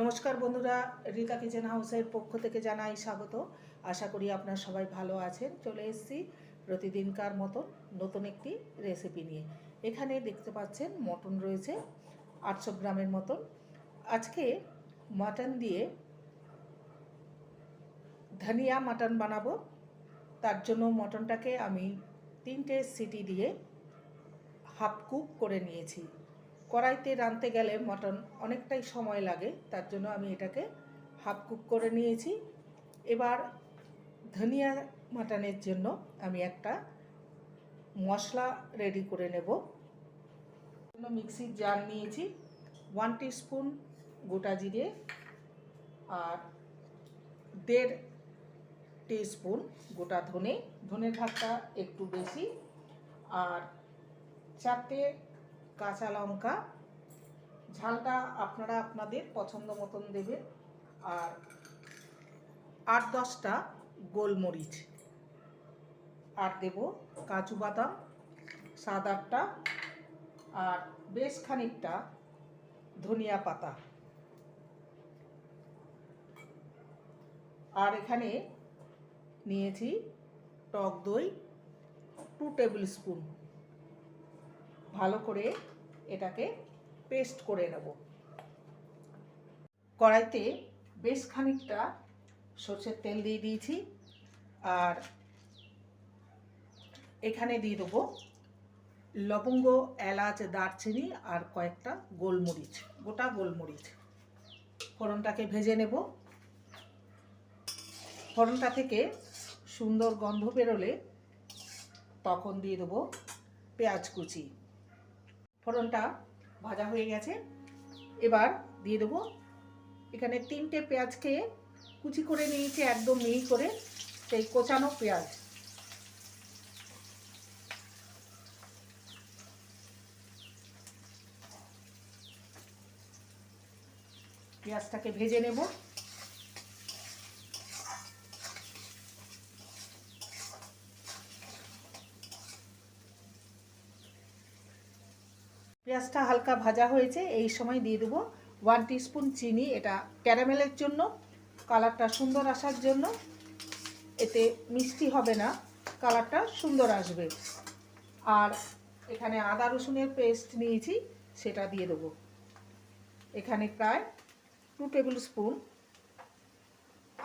নমস্কার বন্ধুরা, রিকা কিচেন হাউসের পক্ষ থেকে জানাই স্বাগত। আশা করি আপনারা সবাই ভালো আছেন। চলে এসেছি প্রতিদিনকার মতন নতুন একটি রেসিপি নিয়ে। এখানে দেখতে পাচ্ছেন মটন রয়েছে আটশো গ্রামের মতন। আজকে মাটন দিয়ে ধনিয়া মাটন বানাবো। তার জন্য মটনটাকে আমি তিনটে সিটি দিয়ে হাফ কুক করে নিয়েছি। কড়াইতে রাঁধতে গেলে মটন অনেকটাই সময় লাগে, তার জন্য আমি এটাকে হাফ কুক করে নিয়েছি। এবার ধনিয়া মাটনের জন্য আমি একটা মশলা রেডি করে নেব। মিক্সির জার নিয়েছি ওয়ান স্পুন গোটা জিরে আর দেড় স্পুন গোটা ধনে। ধনের ভাগটা একটু বেশি আর চারটে কাঁচা লঙ্কা। ঝালটা আপনারা আপনাদের পছন্দ মতন দেবেন। আর আট দশটা গোলমরিচ। আর দেব কাজু বাদাম, সাত আটটা। আর বেশ খানিকটা ধনিয়া পাতা। আর এখানে নিয়েছি টক দই টু টেবিল স্পুন ভালো করে এটাকে পেস্ট করে নেব। কড়াইতে বেশ খানিকটা সর্ষের তেল দিয়ে দিয়েছি আর এখানে দিয়ে দেবো লবঙ্গ, এলাচ, দারচিনি আর কয়েকটা গোলমরিচ, গোটা গোলমরিচ। ফোড়নটাকে ভেজে নেব। ফোড়নটা থেকে সুন্দর গন্ধ বেরোলে তখন দিয়ে দেবো পেঁয়াজ কুচি। ফোড়নটা ভাজা হয়ে গেছে। এবার দিয়ে দেবো এখানে তিনটে পেঁয়াজকে কুচি করে নিয়েছি, একদম মিহি করে, সেই কোচানো পেঁয়াজ। পেঁয়াজটাকে ভেজে নেব। পেঁয়াজটা হালকা ভাজা হয়েছে, এই সময় দিয়ে দেবো ওয়ান স্পুন চিনি, এটা ক্যারামেলের জন্য, কালারটা সুন্দর আসার জন্য। এতে মিষ্টি হবে না, কালারটা সুন্দর আসবে। আর এখানে আদা রসুনের পেস্ট নিয়েছি, সেটা দিয়ে দেবো। এখানে প্রায় টু টেবিল স্পুন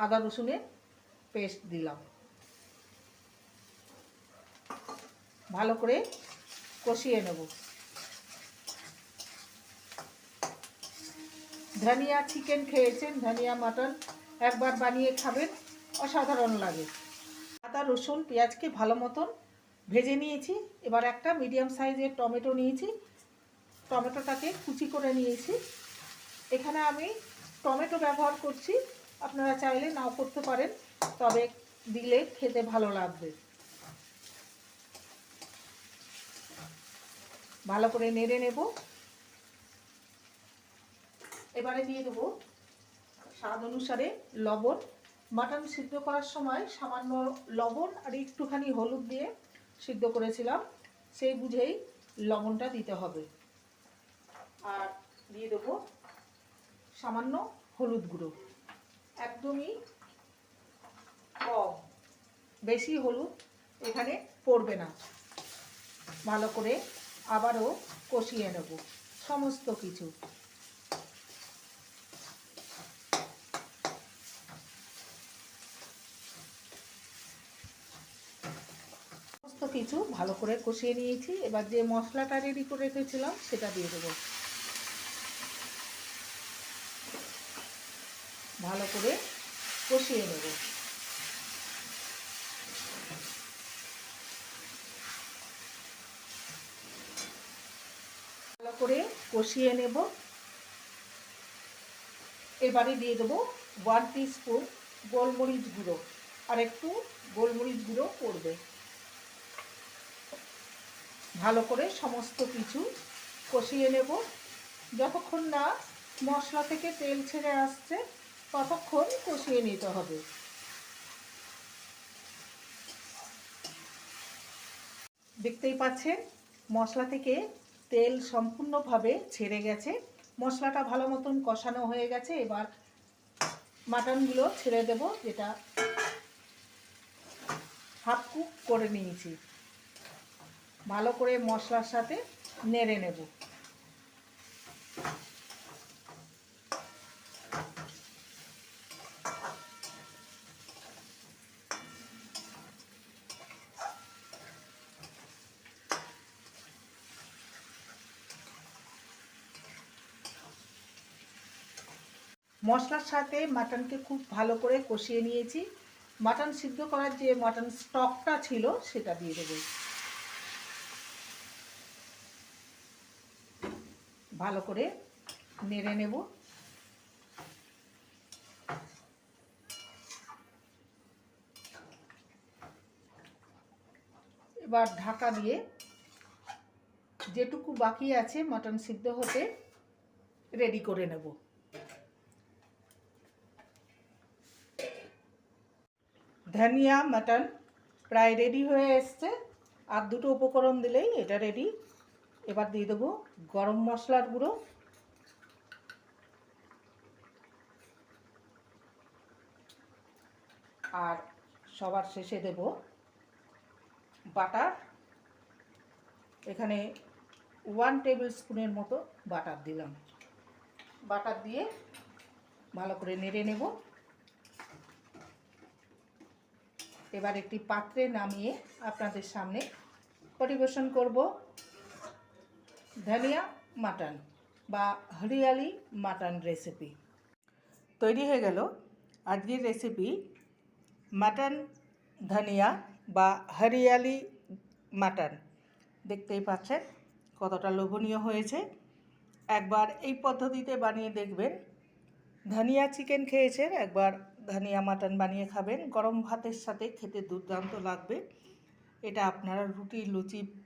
আদা রসুনের পেস্ট দিলাম। ভালো করে কষিয়ে নেব। ধনিয়া চিকেন খেয়েছেন, ধনিয়া মাটন একবার বানিয়ে খাবেন, অসাধারণ লাগে। আদা, রসুন, পেঁয়াজকে ভালো মতন ভেজে নিয়েছি, এবার একটা মিডিয়াম সাইজের টমেটো নিয়েছি। টমেটোটাকে কুচি করে নিয়েছি। এখানে আমি টমেটো ব্যবহার করছি, আপনারা চাইলে নাও করতে পারেন, তবে দিলে খেতে ভালো লাগবে। ভালো করে নেড়ে নেব। এবারে দিয়ে দেবো স্বাদ অনুসারে লবণ। মাটন সিদ্ধ করার সময় সামান্য লবণ আর একটুখানি হলুদ দিয়ে সিদ্ধ করেছিলাম। সেই বুঝেই লবণটা দিতে হবে। আর দিয়ে দেবো সামান্য হলুদ গুঁড়ো। একদমই কম। বেশি হলুদ এখানে পড়বে না। ভালো করে আবারও কষিয়ে নেব। সমস্ত কিছু। কিছু ভালো করে কষিয়ে নিয়েছি। এবার যে মশলাটা রেডি করে রেখেছিলাম, সেটা দিয়ে দেবো। ভালো করে কষিয়ে নেব। ভালো করে কষিয়ে নেব। এবারে দিয়ে দেবো ওয়ান স্পুন গোলমরিচ গুঁড়ো। আর একটু গোলমরিচ গুঁড়ো পড়বে। ভালো করে সমস্ত কিছু কষিয়ে নেব। যতক্ষণ না মশলা থেকে তেল ছেড়ে আসছে, ততক্ষণ কষিয়ে নিতে হবে। দেখতেই পাচ্ছেন, মশলা থেকে তেল সম্পূর্ণভাবে ছেড়ে গেছে। মশলাটা ভালো মতন কষানো হয়ে গেছে। এবার মাটনগুলো ছেড়ে দেব, যেটা হাফ কুক করে নিয়েছি। ভালো করে মশলার সাথে নেড়ে নেব। মশলার সাথে মাটনকে খুব ভালো করে কষিয়ে নিয়েছি। মাটন সিদ্ধ করার যে মাটন স্টকটা ছিল, সেটা দিয়ে দেবো। ভালো করে নেড়ে নেব। এবার ঢাকা দিয়ে যেটুকু বাকি আছে মাটন সিদ্ধ হতে রেডি করে নেব। ধনিয়া, মাটন প্রায় রেডি হয়ে এসছে। আর দুটো উপকরণ দিলেই এটা রেডি। এবার দিয়ে দেবো গরম মশলার গুঁড়ো। আর সবার শেষে দেব বাটার। এখানে ওয়ান টেবিল স্পুনের মতো বাটার দিলাম। বাটার দিয়ে ভালো করে নেড়ে নেব। এবার একটি পাত্রে নামিয়ে আপনাদের সামনে পরিবেশন করব। ধনিয়া, মাটন বা হরিয়ালি মাটন রেসিপি তৈরি হয়ে গেল আজকের রেসিপি মাটন, ধনিয়া বা হরিয়ালি মাটন। দেখতেই পাচ্ছেন কতটা লোভনীয় হয়েছে। একবার এই পদ্ধতিতে বানিয়ে দেখবেন। ধনিয়া চিকেন খেয়েছেন, একবার ধনিয়া মাটন বানিয়ে খাবেন। গরম ভাতের সাথে খেতে দুর্দান্ত লাগবে। এটা আপনারা রুটি, লুচি